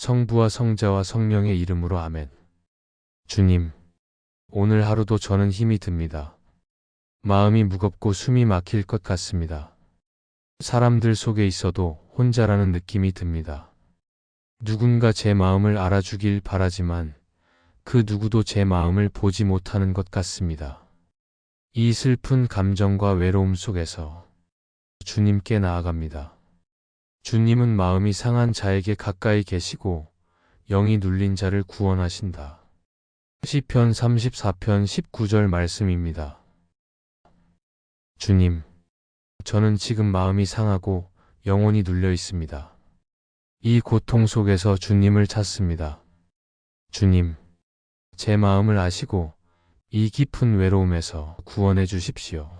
성부와 성자와 성령의 이름으로 아멘. 주님, 오늘 하루도 저는 힘이 듭니다. 마음이 무겁고 숨이 막힐 것 같습니다. 사람들 속에 있어도 혼자라는 느낌이 듭니다. 누군가 제 마음을 알아주길 바라지만 그 누구도 제 마음을 보지 못하는 것 같습니다. 이 슬픈 감정과 외로움 속에서 주님께 나아갑니다. 주님은 마음이 상한 자에게 가까이 계시고 영이 눌린 자를 구원하신다. 시편 34편 19절 말씀입니다. 주님, 저는 지금 마음이 상하고 영혼이 눌려 있습니다. 이 고통 속에서 주님을 찾습니다. 주님, 제 마음을 아시고 이 깊은 외로움에서 구원해 주십시오.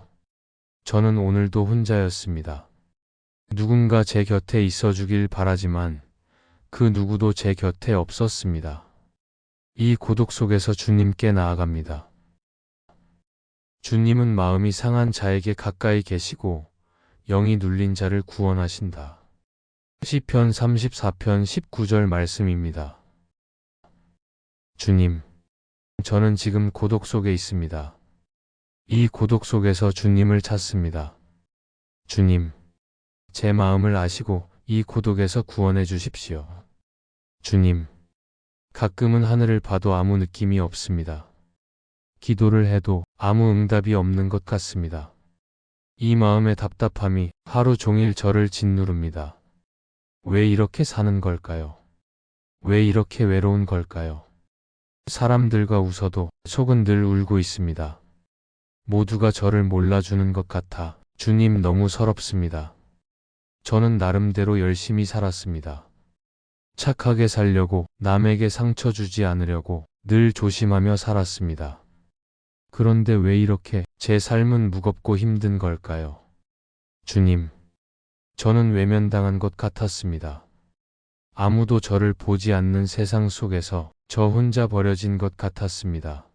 저는 오늘도 혼자였습니다. 누군가 제 곁에 있어 주길 바라지만 그 누구도 제 곁에 없었습니다. 이 고독 속에서 주님께 나아갑니다. 주님은 마음이 상한 자에게 가까이 계시고 영이 눌린 자를 구원하신다. 시편 34편 19절 말씀입니다. 주님, 저는 지금 고독 속에 있습니다. 이 고독 속에서 주님을 찾습니다. 주님, 제 마음을 아시고 이 고독에서 구원해 주십시오. 주님, 가끔은 하늘을 봐도 아무 느낌이 없습니다. 기도를 해도 아무 응답이 없는 것 같습니다. 이 마음의 답답함이 하루 종일 저를 짓누릅니다. 왜 이렇게 사는 걸까요? 왜 이렇게 외로운 걸까요? 사람들과 웃어도 속은 늘 울고 있습니다. 모두가 저를 몰라주는 것 같아 주님 너무 서럽습니다. 저는 나름대로 열심히 살았습니다. 착하게 살려고 남에게 상처 주지 않으려고 늘 조심하며 살았습니다. 그런데 왜 이렇게 제 삶은 무겁고 힘든 걸까요? 주님, 저는 외면당한 것 같았습니다. 아무도 저를 보지 않는 세상 속에서 저 혼자 버려진 것 같았습니다.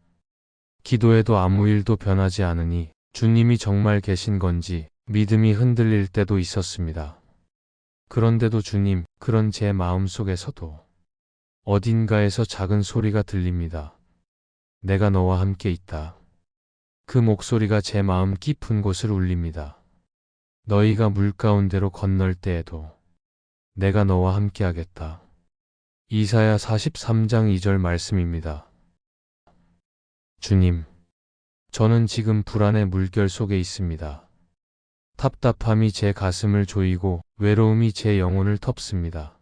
기도해도 아무 일도 변하지 않으니 주님이 정말 계신 건지 믿음이 흔들릴 때도 있었습니다. 그런데도 주님, 그런 제 마음 속에서도 어딘가에서 작은 소리가 들립니다. 내가 너와 함께 있다. 그 목소리가 제 마음 깊은 곳을 울립니다. 너희가 물 가운데로 건널 때에도 내가 너와 함께 하겠다. 이사야 43장 2절 말씀입니다. 주님, 저는 지금 불안의 물결 속에 있습니다. 답답함이 제 가슴을 조이고 외로움이 제 영혼을 텁습니다.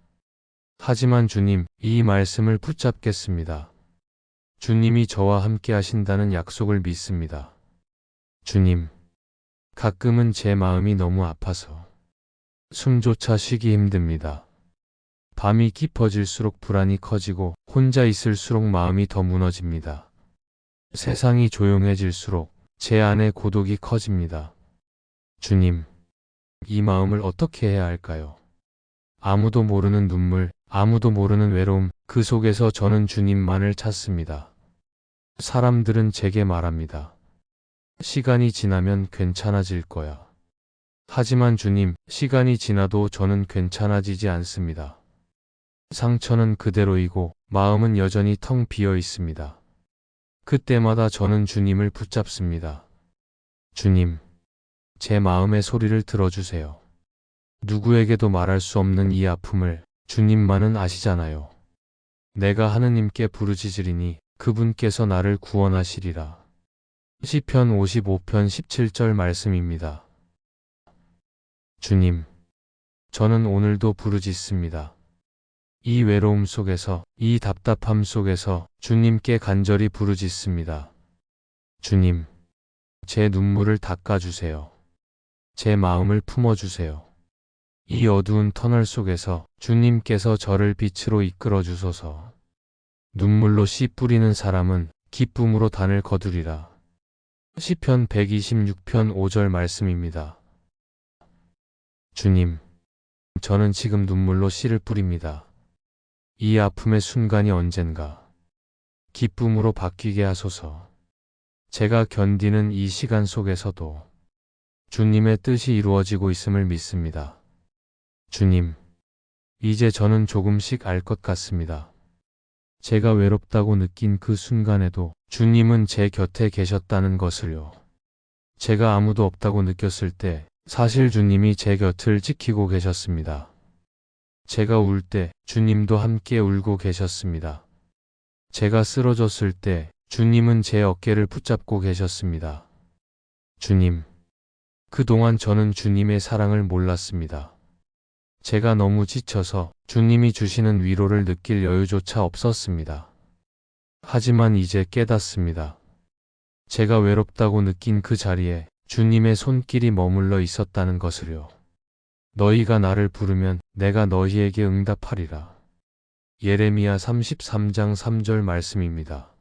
하지만 주님, 이 말씀을 붙잡겠습니다. 주님이 저와 함께 하신다는 약속을 믿습니다. 주님, 가끔은 제 마음이 너무 아파서 숨조차 쉬기 힘듭니다. 밤이 깊어질수록 불안이 커지고 혼자 있을수록 마음이 더 무너집니다. 세상이 조용해질수록 제 안에 고독이 커집니다. 주님, 이 마음을 어떻게 해야 할까요? 아무도 모르는 눈물, 아무도 모르는 외로움, 그 속에서 저는 주님만을 찾습니다. 사람들은 제게 말합니다. 시간이 지나면 괜찮아질 거야. 하지만 주님, 시간이 지나도 저는 괜찮아지지 않습니다. 상처는 그대로이고 마음은 여전히 텅 비어 있습니다. 그때마다 저는 주님을 붙잡습니다. 주님, 제 마음의 소리를 들어주세요. 누구에게도 말할 수 없는 이 아픔을 주님만은 아시잖아요. 내가 하느님께 부르짖으리니 그분께서 나를 구원하시리라. 시편 55편 17절 말씀입니다. 주님, 저는 오늘도 부르짖습니다. 이 외로움 속에서, 이 답답함 속에서 주님께 간절히 부르짖습니다. 주님, 제 눈물을 닦아주세요. 제 마음을 품어주세요. 이 어두운 터널 속에서 주님께서 저를 빛으로 이끌어 주소서. 눈물로 씨 뿌리는 사람은 기쁨으로 단을 거두리라. 시편 126편 5절 말씀입니다. 주님, 저는 지금 눈물로 씨를 뿌립니다. 이 아픔의 순간이 언젠가 기쁨으로 바뀌게 하소서. 제가 견디는 이 시간 속에서도 주님의 뜻이 이루어지고 있음을 믿습니다. 주님, 이제 저는 조금씩 알 것 같습니다. 제가 외롭다고 느낀 그 순간에도 주님은 제 곁에 계셨다는 것을요. 제가 아무도 없다고 느꼈을 때 사실 주님이 제 곁을 지키고 계셨습니다. 제가 울 때 주님도 함께 울고 계셨습니다. 제가 쓰러졌을 때 주님은 제 어깨를 붙잡고 계셨습니다. 주님. 그동안 저는 주님의 사랑을 몰랐습니다. 제가 너무 지쳐서 주님이 주시는 위로를 느낄 여유조차 없었습니다. 하지만 이제 깨닫습니다. 제가 외롭다고 느낀 그 자리에 주님의 손길이 머물러 있었다는 것을요. 너희가 나를 부르면 내가 너희에게 응답하리라. 예레미야 33장 3절 말씀입니다.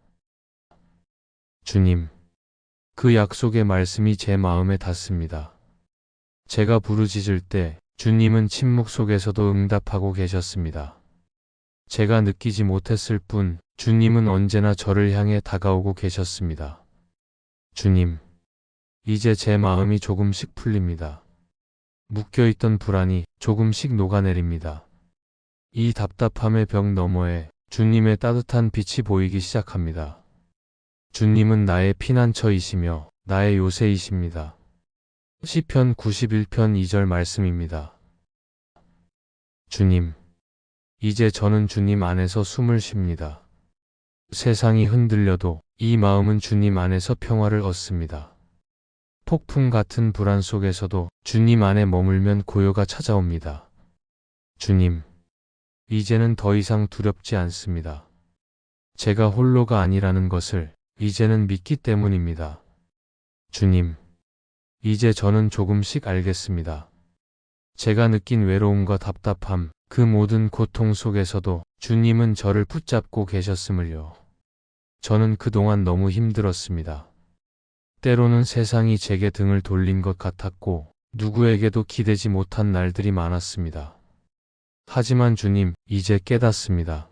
주님, 그 약속의 말씀이 제 마음에 닿습니다. 제가 부르짖을 때 주님은 침묵 속에서도 응답하고 계셨습니다. 제가 느끼지 못했을 뿐 주님은 언제나 저를 향해 다가오고 계셨습니다. 주님, 이제 제 마음이 조금씩 풀립니다. 묶여있던 불안이 조금씩 녹아내립니다. 이 답답함의 벽 너머에 주님의 따뜻한 빛이 보이기 시작합니다. 주님은 나의 피난처이시며 나의 요새이십니다. 시편 91편 2절 말씀입니다. 주님, 이제 저는 주님 안에서 숨을 쉽니다. 세상이 흔들려도 이 마음은 주님 안에서 평화를 얻습니다. 폭풍 같은 불안 속에서도 주님 안에 머물면 고요가 찾아옵니다. 주님, 이제는 더 이상 두렵지 않습니다. 제가 홀로가 아니라는 것을 이제는 믿기 때문입니다. 주님, 이제 저는 조금씩 알겠습니다. 제가 느낀 외로움과 답답함, 그 모든 고통 속에서도 주님은 저를 붙잡고 계셨음을요. 저는 그동안 너무 힘들었습니다. 때로는 세상이 제게 등을 돌린 것 같았고, 누구에게도 기대지 못한 날들이 많았습니다. 하지만 주님, 이제 깨닫습니다.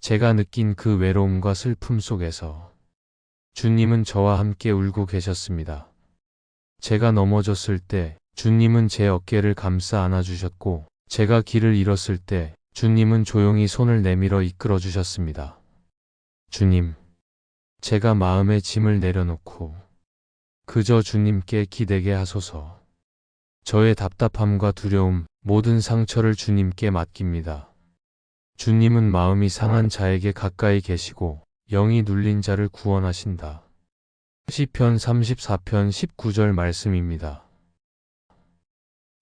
제가 느낀 그 외로움과 슬픔 속에서 주님은 저와 함께 울고 계셨습니다. 제가 넘어졌을 때 주님은 제 어깨를 감싸 안아주셨고, 제가 길을 잃었을 때 주님은 조용히 손을 내밀어 이끌어 주셨습니다. 주님, 제가 마음의 짐을 내려놓고 그저 주님께 기대게 하소서. 저의 답답함과 두려움, 모든 상처를 주님께 맡깁니다. 주님은 마음이 상한 자에게 가까이 계시고 영이 눌린 자를 구원하신다. 시편 34편 19절 말씀입니다.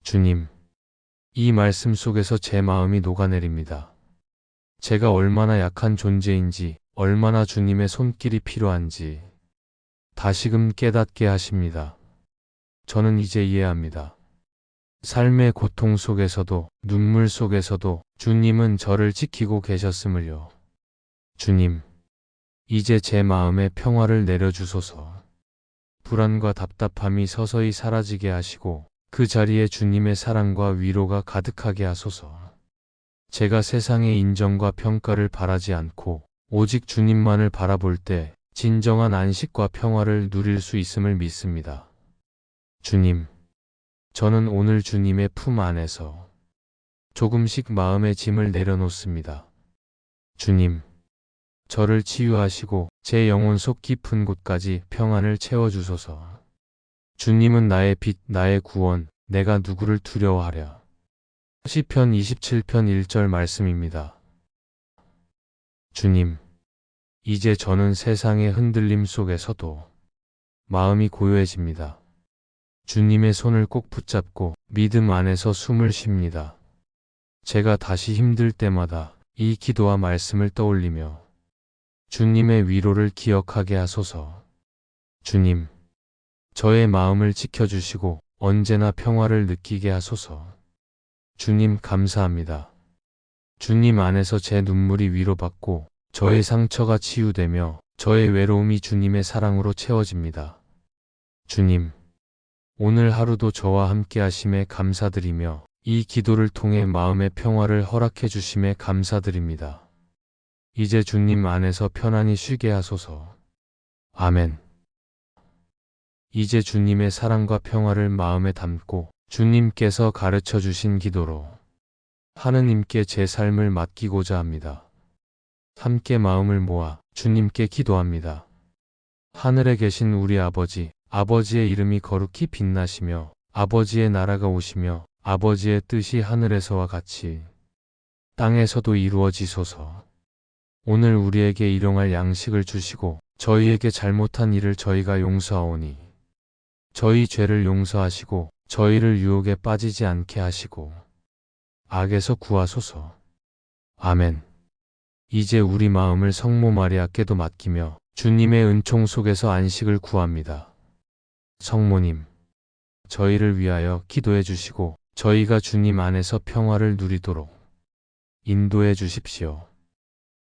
주님, 이 말씀 속에서 제 마음이 녹아내립니다. 제가 얼마나 약한 존재인지, 얼마나 주님의 손길이 필요한지 다시금 깨닫게 하십니다. 저는 이제 이해합니다. 삶의 고통 속에서도 눈물 속에서도 주님은 저를 지키고 계셨음을요. 주님, 이제 제 마음에 평화를 내려주소서. 불안과 답답함이 서서히 사라지게 하시고 그 자리에 주님의 사랑과 위로가 가득하게 하소서. 제가 세상의 인정과 평가를 바라지 않고 오직 주님만을 바라볼 때 진정한 안식과 평화를 누릴 수 있음을 믿습니다. 주님, 저는 오늘 주님의 품 안에서 조금씩 마음의 짐을 내려놓습니다. 주님, 저를 치유하시고 제 영혼 속 깊은 곳까지 평안을 채워주소서. 주님은 나의 빛, 나의 구원, 내가 누구를 두려워하랴. 시편 27편 1절 말씀입니다. 주님, 이제 저는 세상의 흔들림 속에서도 마음이 고요해집니다. 주님의 손을 꼭 붙잡고 믿음 안에서 숨을 쉽니다. 제가 다시 힘들 때마다 이 기도와 말씀을 떠올리며 주님의 위로를 기억하게 하소서. 주님, 저의 마음을 지켜주시고 언제나 평화를 느끼게 하소서. 주님 감사합니다. 주님 안에서 제 눈물이 위로받고 저의 상처가 치유되며 저의 외로움이 주님의 사랑으로 채워집니다. 주님, 오늘 하루도 저와 함께 하심에 감사드리며 이 기도를 통해 마음의 평화를 허락해 주심에 감사드립니다. 이제 주님 안에서 편안히 쉬게 하소서. 아멘. 이제 주님의 사랑과 평화를 마음에 담고 주님께서 가르쳐 주신 기도로 하느님께 제 삶을 맡기고자 합니다. 함께 마음을 모아 주님께 기도합니다. 하늘에 계신 우리 아버지, 아버지의 이름이 거룩히 빛나시며 아버지의 나라가 오시며 아버지의 뜻이 하늘에서와 같이 땅에서도 이루어지소서. 오늘 우리에게 일용할 양식을 주시고 저희에게 잘못한 일을 저희가 용서하오니 저희 죄를 용서하시고 저희를 유혹에 빠지지 않게 하시고 악에서 구하소서. 아멘. 이제 우리 마음을 성모 마리아께도 맡기며 주님의 은총 속에서 안식을 구합니다. 성모님, 저희를 위하여 기도해 주시고 저희가 주님 안에서 평화를 누리도록 인도해 주십시오.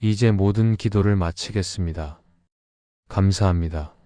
이제 모든 기도를 마치겠습니다. 감사합니다.